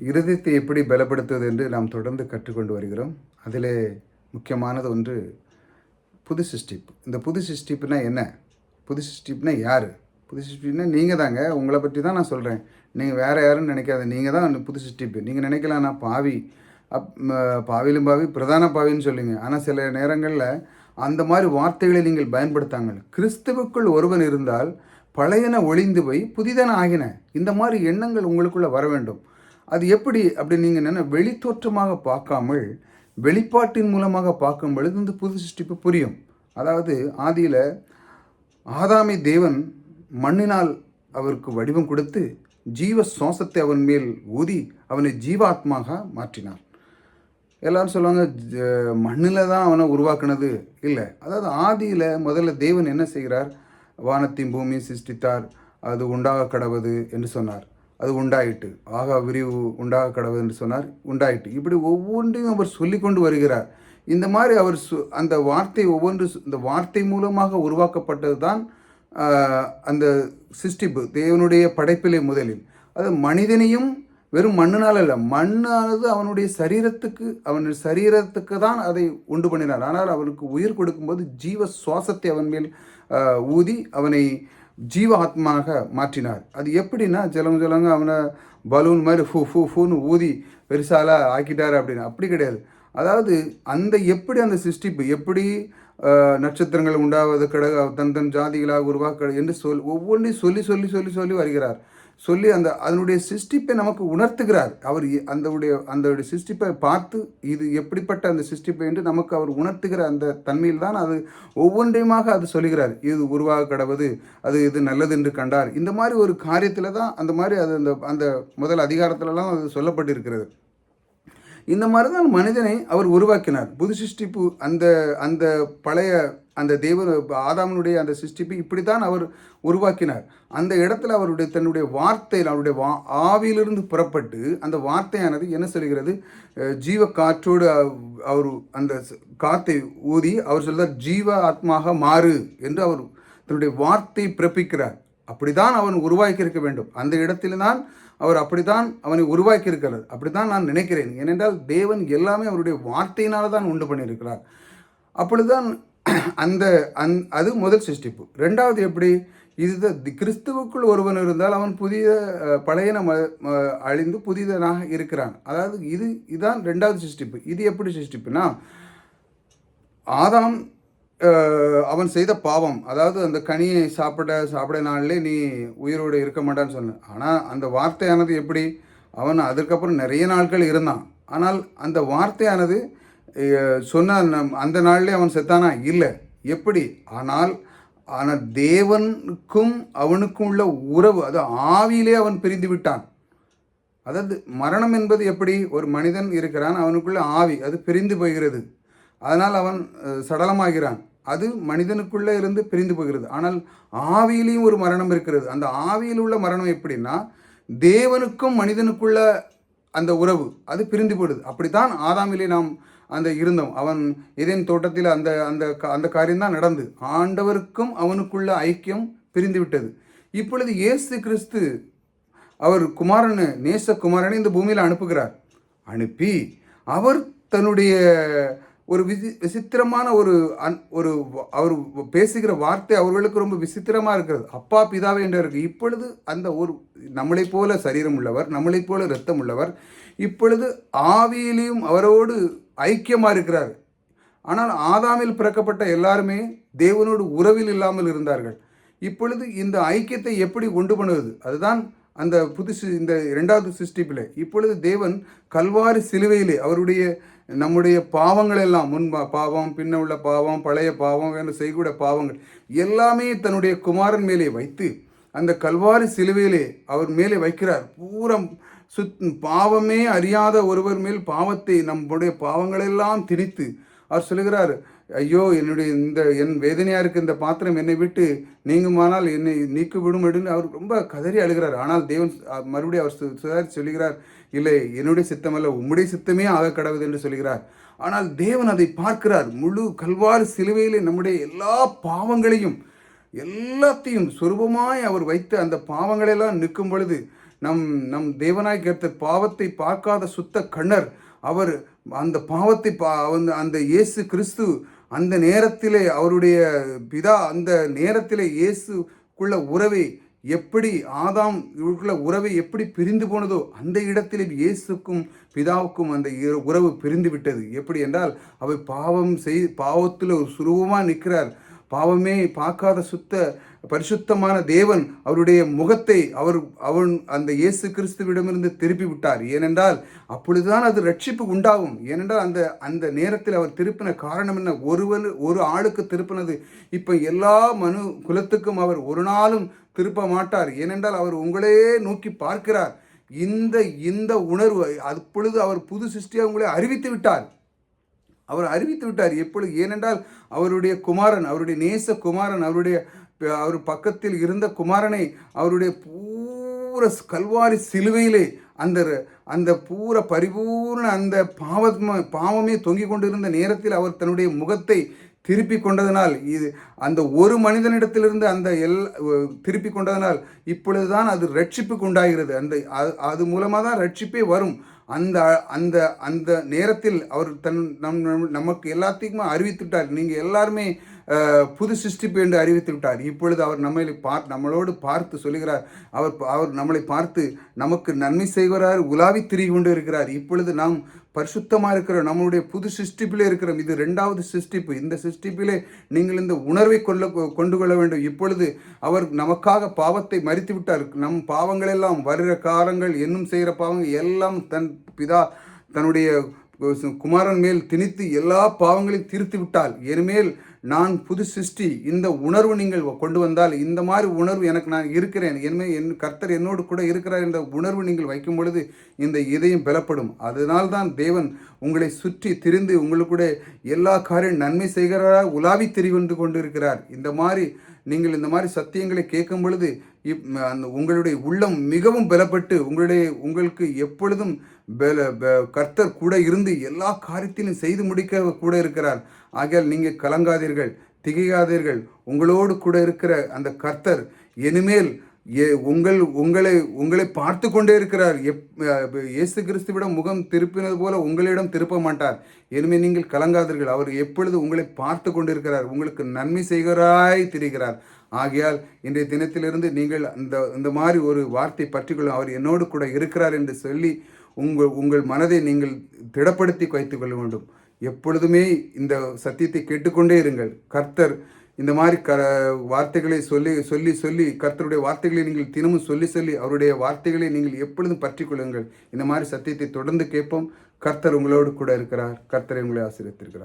இருதயத்தை எப்படி பலப்படுத்துவது என்று நாம் தொடர்ந்து கற்றுக்கொண்டு வருகிறோம். அதிலே முக்கியமானது ஒன்று புது சிருஷ்டிப்பு. இந்த புது சிருஷ்டிப்புனா என்ன? புது சிருஷ்டிப்புனா யார்? புது சிருஷ்டிப்புனா நீங்கள் தாங்க. உங்களை பற்றி தான் நான் சொல்கிறேன் நீங்கள் வேறு யாருன்னு நினைக்காத. நீங்கள் தான் அந்த புது சிருஷ்டிப்பு. நீங்கள் நினைக்கலாம் நான் பாவி. அப் பாவிலும் பாவி பிரதான பாவின்னு சொல்லுங்க. ஆனால் சில நேரங்களில் அந்த மாதிரி வார்த்தைகளை நீங்கள் பயன்படுத்தாங்கள் கிறிஸ்துவுக்குள் ஒருவன் இருந்தால் பழையன ஒளிந்து போய் புதிதன ஆகின. இந்த மாதிரி எண்ணங்கள் உங்களுக்குள்ளே வர வேண்டும். அது எப்படி அப்படி நீங்கள் என்ன வெளித்தோற்றமாக பார்க்காமல் வெளிப்பாட்டின் மூலமாக பார்க்கும் பொழுது இந்த புது சிருஷ்டிப்பு புரியும். அதாவது ஆதியில் ஆதாமை தேவன் மண்ணினால் அவருக்கு வடிவம் கொடுத்து ஜீவ சுவாசத்தை அவன் மேல் ஊதி அவனை ஜீவாத்மாக மாற்றினார் எல்லாரும் சொல்லுவாங்க மண்ணில் தான் அவனை உருவாக்குனது. இல்லை அதாவது ஆதியில் முதல்ல தேவன் என்ன செய்கிறார்? வானத்தின் பூமியை சிருஷ்டித்தார். அது உண்டாக கடவுது என்று சொன்னார். அது உண்டாயிட்டு. ஆகா விரிவு உண்டாக கடவுள் என்று சொன்னார். உண்டாயிட்டு. இப்படி ஒவ்வொன்றையும் அவர் சொல்லி கொண்டு வருகிறார். இந்த மாதிரி அவர் சு அந்த வார்த்தை ஒவ்வொன்று இந்த வார்த்தை மூலமாக உருவாக்கப்பட்டது தான் அந்த சிருஷ்டிப்பு தேவனுடைய படைப்பிலே முதலில். அது மனிதனையும் வெறும் மண்ணினால் அல்ல மண்ணானது அவனுடைய சரீரத்துக்கு அவன் சரீரத்துக்கு தான் அதை உண்டு பண்ணினார். ஆனால் அவனுக்கு உயிர் கொடுக்கும்போது ஜீவ சுவாசத்தை அவன் மேல் ஊதி அவனை ஜீவ ஆத்மாக மாற்றினார். அது எப்படின்னா சிலவங்க ஜலங்க அவனை பலூன் மாதிரி ஃபூ ஃபூ ஃபூன்னு ஊதி பெருசால ஆக்கிட்டார் அப்படின்னு அப்படி கிடையாது. அதாவது அந்த எப்படி அந்த சிருஷ்டிப்பு எப்படி நட்சத்திரங்கள் உண்டாவது கடக தன் தன் ஜாதிகளாக உருவாக்க என்று சொல் ஒவ்வொன்றையும் சொல்லி சொல்லி சொல்லி சொல்லி வருகிறார். சொல்லி அந்த அதனுடைய சிருஷ்டிப்பை நமக்கு உணர்த்துகிறார். அவர் அந்தவுடைய அந்தவுடைய அந்த சிருஷ்டிப்பை பார்த்து இது எப்படிப்பட்ட அந்த சிருஷ்டிப்பை என்று நமக்கு அவர் உணர்த்துகிற அந்த தன்மையில் தான் அது ஒவ்வொன்றையுமாக அது சொல்லுகிறார். இது உருவாக கடவுது அது இது நல்லது என்று கண்டார். இந்த மாதிரி ஒரு காரியத்தில் தான் அந்த மாதிரி அது அந்த அந்த முதல் அதிகாரத்திலலாம் அது சொல்லப்பட்டிருக்கிறது. இந்த மாதிரி தான் மனிதனை அவர் உருவாக்கினார். புது சிருஷ்டிப்பு அந்த அந்த பழைய அந்த தெய்வ ஆதாமனுடைய அந்த சிருஷ்டிப்பு இப்படி தான் அவர் உருவாக்கினார். அந்த இடத்துல அவருடைய தன்னுடைய வார்த்தையில் அவருடைய வா ஆவியிலிருந்து புறப்பட்டு அந்த வார்த்தையானது என்ன சொல்கிறது? ஜீவ காற்றோடு அவர் அந்த காற்றை ஊதி அவர் சொல்றார் ஜீவ ஆத்மாக மாறு என்று அவர் தன்னுடைய வார்த்தை பிறப்பிக்கிறார். அப்படிதான் அவன் உருவாக்கி இருக்க வேண்டும். அந்த இடத்தில்தான் அவர் அப்படித்தான் அவனை உருவாக்கி இருக்கிறார் அப்படித்தான் நான் நினைக்கிறேன். ஏனென்றால் தேவன் எல்லாமே அவருடைய வார்த்தையினால தான் உண்டு பண்ணியிருக்கிறார். அப்பொழுதுதான் அந்த அந் அது முதல் சிருஷ்டிப்பு. ரெண்டாவது எப்படி? இது கிறிஸ்துவுக்குள் ஒருவன் இருந்தால் அவன் புதிய பழையன ம- அழிந்து புதிதனாக இருக்கிறான். அதாவது இது இதான் ரெண்டாவது சிருஷ்டிப்பு. இது எப்படி சிருஷ்டிப்புனா ஆதாம் அவன் செய்த பாவம். அதாவது அந்த கனியை சாப்பிட சாப்பிட நாளிலே நீ உயிரோடு இருக்க மாட்டான்னு சொன்ன. ஆனால் அந்த வார்த்தையானது எப்படி? அவன் அதுக்கப்புறம் நிறைய நாட்கள் இருந்தான். ஆனால் அந்த வார்த்தையானது சொன்ன நம்- அந்த நாள்லேயே அவன் செத்தானா? இல்லை. எப்படி? ஆனால் ஆனால் தேவனுக்கும் அவனுக்கும் உள்ள உறவு அது ஆவியிலே அவன் பிரிந்து விட்டான். அதாவது மரணம் என்பது எப்படி? ஒரு மனிதன் இருக்கிறான் அவனுக்குள்ள ஆவி அது பிரிந்து போகிறது. அதனால் அவன் சடலமாகிறான். அது மனிதனுக்குள்ளே இருந்து பிரிந்து போகிறது. ஆனால் ஆவியிலையும் ஒரு மரணம் இருக்கிறது. அந்த ஆவியில் உள்ள மரணம் எப்படின்னா தேவனுக்கும் மனிதனுக்குள்ள அந்த உறவு அது பிரிந்து போடுது அப்படித்தான் ஆதாமிலே நாம் அந்த இருந்தோம். அவன் எதேன் தோட்டத்தில் அந்த அந்த அந்த காரியம்தான் நடந்து ஆண்டவருக்கும் அவனுக்குள்ள ஐக்கியம் பிரிந்து விட்டது. இப்பொழுது இயேசு கிறிஸ்து அவர் குமாரனு நேச குமாரனை இந்த பூமியில் அனுப்புகிறார். அனுப்பி அவர் தன்னுடைய ஒரு விசி விசித்திரமான ஒரு அன் ஒரு அவர் பேசுகிற வார்த்தை அவர்களுக்கு ரொம்ப விசித்திரமாக இருக்கிறது. அப்பா பிதாவே என்று இருக்கு. இப்பொழுது அந்த ஒரு நம்மளைப் போல சரீரம் உள்ளவர் நம்மளைப் போல இரத்தம் உள்ளவர் இப்பொழுது ஆவியிலையும் அவரோடு ஐக்கியமாக இருக்கிறார். ஆனால் ஆதாமில் பிறக்கப்பட்ட எல்லாருமே தேவனோடு உறவில் இல்லாமல் இருந்தார்கள். இப்பொழுது இந்த ஐக்கியத்தை எப்படி கொண்டு பண்ணுவது அதுதான் அந்த புதுசு இந்த இரண்டாவது சிருஷ்டிப்பில். இப்பொழுது தேவன் கல்வாரி சிலுவையிலே அவருடைய நம்முடைய பாவங்கள் எல்லாம் முன் பாவம் பின்ன உள்ள பாவம் பழைய பாவம் வேறு செய்கூட பாவங்கள் எல்லாமே தன்னுடைய குமாரன் மேலே வைத்து அந்த கல்வாரி சிலுவையிலே அவர் மேலே வைக்கிறார். பூரம் சுத் பாவமே அறியாத ஒருவர் மேல் பாவத்தை நம்முடைய பாவங்களெல்லாம் திணித்து அவர் சொல்லுகிறார் ஐயோ என்னுடைய இந்த என் வேதனையாக இருக்க இந்த பாத்திரம் என்னை விட்டு நீங்குமானால் என்னை நீக்கிவிடும் அப்படின்னு அவர் ரொம்ப கதறி அழுகிறார். ஆனால் தேவன் மறுபடியும் அவர் சுதாரி சுதாரித்து இல்லை என்னுடைய சித்தமல்ல உம்முடைய சித்தமே ஆக கடவுது என்று சொல்கிறார் ஆனால் தேவன் அதை பார்க்கிறார். முழு கல்வாறு சிலுவையிலே நம்முடைய எல்லா பாவங்களையும் எல்லாத்தையும் சுரூபமாய் அவர் வைத்து அந்த பாவங்களெல்லாம் நிற்கும் பொழுது நம் நம் தேவனாய் கேட்ட பாவத்தை பார்க்காத சுத்த கண்ணர் அவர் அந்த பாவத்தை பா அந்த அந்த இயேசு கிறிஸ்து அந்த நேரத்திலே அவருடைய பிதா அந்த நேரத்திலே இயேசுக்குள்ள உறவை எப்படி ஆதாம் இவருக்குள்ள உறவை எப்படி பிரிந்து போனதோ அந்த இடத்திலே இயேசுக்கும் பிதாவுக்கும் அந்த உறவு பிரிந்து விட்டது. எப்படி என்றால் அவர் பாவம் செய் பாவத்தில் ஒரு சுருபமாக நிற்கிறார். பாவமே பார்க்காத சுத்த பரிசுத்தமான தேவன் அவருடைய முகத்தை அவர் அவன் அந்த இயேசு கிறிஸ்துவிடமிருந்து திருப்பி விட்டார். ஏனென்றால் அப்பொழுதுதான் அது ரட்சிப்பு உண்டாகும். ஏனென்றால் அந்த அந்த நேரத்தில் அவர் திருப்பின காரணம் என்ன? ஒருவன் ஒரு ஆளுக்கு திருப்பினது. இப்போ எல்லா மனு குலத்துக்கும் அவர் ஒரு நாளும் திருப்ப மாட்டார். ஏனென்றால் அவர் உங்களையே நோக்கி பார்க்கிறார். இந்த இந்த உணர்வு அப்பொழுது அவர் புது சிருஷ்டியாக உங்களை அறிவித்து விட்டார். அவர் அறிவித்து விட்டார். எப்பொழுது? ஏனென்றால் அவருடைய குமாரன் அவருடைய நேச குமாரன் அவருடைய அவர் பக்கத்தில் இருந்த குமாரனை அவருடைய பூர கல்வாரி சிலுவையிலே அந்த அந்த பூர பரிபூர்ண அந்த பாவம் பாவமே தொங்கிக் கொண்டிருந்த நேரத்தில் அவர் தன்னுடைய முகத்தை திருப்பி கொண்டதனால் இது அந்த ஒரு மனிதனிடத்திலிருந்து அந்த எல் திருப்பி கொண்டதனால் இப்பொழுதுதான் அது ரட்சிப்புக்கு உண்டாகிறது. அந்த அது- அது மூலமாக தான் ரட்சிப்பே வரும். அந்த அந்த அந்த நேரத்தில் அவர் தன் நம் நமக்கு எல்லாத்தையுமே அறிவித்துட்டார் நீங்கள் எல்லாருமே புது சிருஷ்டிப்பு என்று அறிவித்து விட்டார். இப்பொழுது அவர் நம்மளை பார் நம்மளோடு பார்த்து சொல்லுகிறார். அவர் அவர் நம்மளை பார்த்து நமக்கு நன்மை செய்கிறார் உலாவி திரிகி கொண்டு இருக்கிறார். இப்பொழுது நாம் பரிசுத்தமாக இருக்கிறோம். நம்மளுடைய புது சிருஷ்டிப்பிலே இருக்கிறோம். இது ரெண்டாவது சிருஷ்டிப்பு. இந்த சிருஷ்டிப்பிலே நீங்கள் இந்த உணர்வை கொள்ள கொண்டு கொள்ள வேண்டும். இப்பொழுது அவர் நமக்காக பாவத்தை மறித்து விட்டார். நம் பாவங்களெல்லாம் வருகிற காலங்கள் என்னும் செய்கிற பாவங்கள் எல்லாம் தன் பிதா தன்னுடைய குமாரன் மேல் திணித்து எல்லா பாவங்களையும் தீர்த்து விட்டால் இனிமேல் நான் புது சிருஷ்டி இந்த உணர்வு நீங்கள் கொண்டு வந்தால் இந்த மாதிரி உணர்வு எனக்கு நான் இருக்கிறேன். என்ன என் கர்த்தர் என்னோடு கூட இருக்கிறார் என்ற உணர்வு நீங்கள் வைக்கும் பொழுது இந்த இதயம் பலப்படும் அதனால் தான் தேவன் உங்களை சுற்றி திரிந்து உங்களுக்கு எல்லா காரியம் நன்மை செய்கிறாரா உலாவி திரிவந்து கொண்டு இருக்கிறார் இந்த மாதிரி நீங்கள் இந்த மாதிரி சத்தியங்களை கேட்கும் பொழுது இப் அந்த உங்களுடைய உள்ளம் மிகவும் பலப்பட்டு உங்களுடைய உங்களுக்கு எப்பொழுதும் பல கர்த்தர் கூட இருந்து எல்லா காரியத்திலும் செய்து முடிக்க கூட இருக்கிறார். ஆகையால் நீங்கள் கலங்காதீர்கள் திகையாதீர்கள். உங்களோடு கூட இருக்கிற அந்த கர்த்தர் இனிமேல் ஏ உங்கள் உங்களை உங்களை பார்த்து கொண்டே இருக்கிறார். எப் இயேசு கிறிஸ்துவிடம் முகம் திருப்பினது போல உங்களிடம் திருப்ப மாட்டார். இனிமேல் நீங்கள் கலங்காதீர்கள். அவர் எப்பொழுது உங்களை பார்த்து கொண்டிருக்கிறார் உங்களுக்கு நன்மை செய்கிறாய் திரிகிறார். ஆகையால் இன்றைய தினத்திலிருந்து நீங்கள் அந்த இந்த மாதிரி ஒரு வார்த்தை பற்றிக்கொள்ளும். அவர் என்னோடு கூட இருக்கிறார் என்று சொல்லி உங்கள் உங்கள் மனதை நீங்கள் திடப்படுத்தி வைத்துக் கொள்ள வேண்டும். எப்பொழுதுமே இந்த சத்தியத்தை கேட்டுக்கொண்டே இருங்கள். கர்த்தர் இந்த மாதிரி க வார்த்தைகளை சொல்லி சொல்லி சொல்லி கர்த்தருடைய வார்த்தைகளை நீங்கள் தினமும் சொல்லி சொல்லி அவருடைய வார்த்தைகளை நீங்கள் எப்பொழுதும் பற்றி கொள்ளுங்கள் இந்த மாதிரி சத்தியத்தை தொடர்ந்து கேட்போம். கர்த்தர் உங்களோடு கூட இருக்கிறார். கர்த்தரை உங்களை ஆசிரியத்திருக்கிறார்